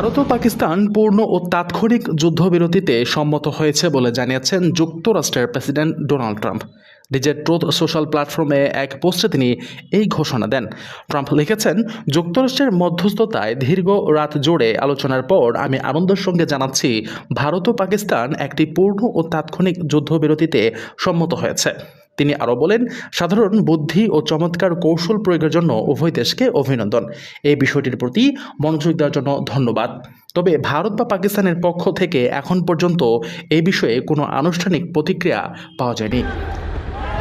ভারত ও পাকিস্তান পূর্ণ ও তাৎক্ষণিক যুদ্ধবিরতিতে সম্মত হয়েছে বলে জানিয়েছেন যুক্তরাষ্ট্রের প্রেসিডেন্ট ডোনাল্ড ট্রাম্প। নিজের ট্রুথ সোশ্যাল প্ল্যাটফর্মে এক পোস্টে তিনি এই ঘোষণা দেন। ট্রাম্প লিখেছেন, যুক্তরাষ্ট্রের মধ্যস্থতায় দীর্ঘ রাত জুড়ে আলোচনার পর আমি আনন্দের সঙ্গে জানাচ্ছি, ভারত ও পাকিস্তান একটি পূর্ণ ও তাৎক্ষণিক যুদ্ধবিরতিতে সম্মত হয়েছে। তিনি আরও বলেন, সাধারণ বুদ্ধি ও চমৎকার কৌশল প্রয়োগের জন্য উভয় দেশকে অভিনন্দন। এই বিষয়টির প্রতি মনোযোগ দেওয়ার জন্য ধন্যবাদ। তবে ভারত বা পাকিস্তানের পক্ষ থেকে এখন পর্যন্ত এই বিষয়ে কোনো আনুষ্ঠানিক প্রতিক্রিয়া পাওয়া যায়নি।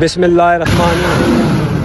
বিসমিল্লাহ রহমান